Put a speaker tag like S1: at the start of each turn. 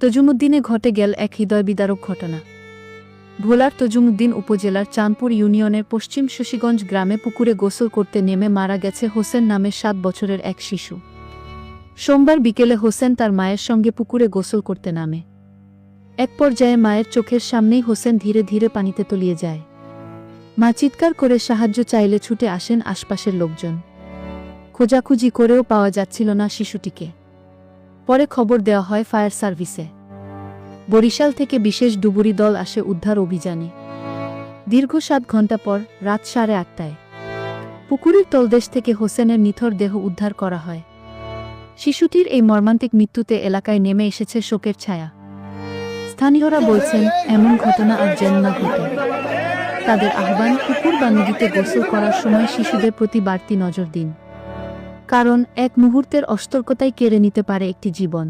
S1: তজুমুদ্দিনে ঘটে গেল এক হৃদয় বিদারক ঘটনা। ভোলার তজুমুদ্দিন উপজেলার চাঁদপুর ইউনিয়নের পশ্চিম শশীগঞ্জ গ্রামে পুকুরে গোসল করতে নেমে মারা গেছে হোসেন নামের সাত বছরের এক শিশু। সোমবার বিকেলে হোসেন তার মায়ের সঙ্গে পুকুরে গোসল করতে নামে। এক পর্যায়ে মায়ের চোখের সামনেই হোসেন ধীরে ধীরে পানিতে তলিয়ে যায়। মা চিৎকার করে সাহায্য চাইলে ছুটে আসেন আশপাশের লোকজন। খোঁজাখুঁজি করেও পাওয়া যাচ্ছিল না শিশুটিকে। পরে খবর দেওয়া হয় ফায়ার সার্ভিসে। বরিশাল থেকে বিশেষ ডুবুরি দল আসে উদ্ধার অভিযানে। দীর্ঘ সাত ঘণ্টা পর রাত সাড়ে আটটায়। পুকুরের তলদেশ থেকে হোসেনের নিথর দেহ উদ্ধার করা হয়। শিশুটির এই মর্মান্তিক মৃত্যুতে এলাকায় নেমে এসেছে শোকের ছায়া। স্থানীয়রা বলছেন, এমন ঘটনা আর যেন না ঘটে। তাদের আহ্বান পুকুর বা নদীতে গোসল করার সময় শিশুদের প্রতি বাড়তি নজর দিন। কারণ এক মুহূর্তের অসতর্কতাই কেড়ে নিতে পারে একটি জীবন।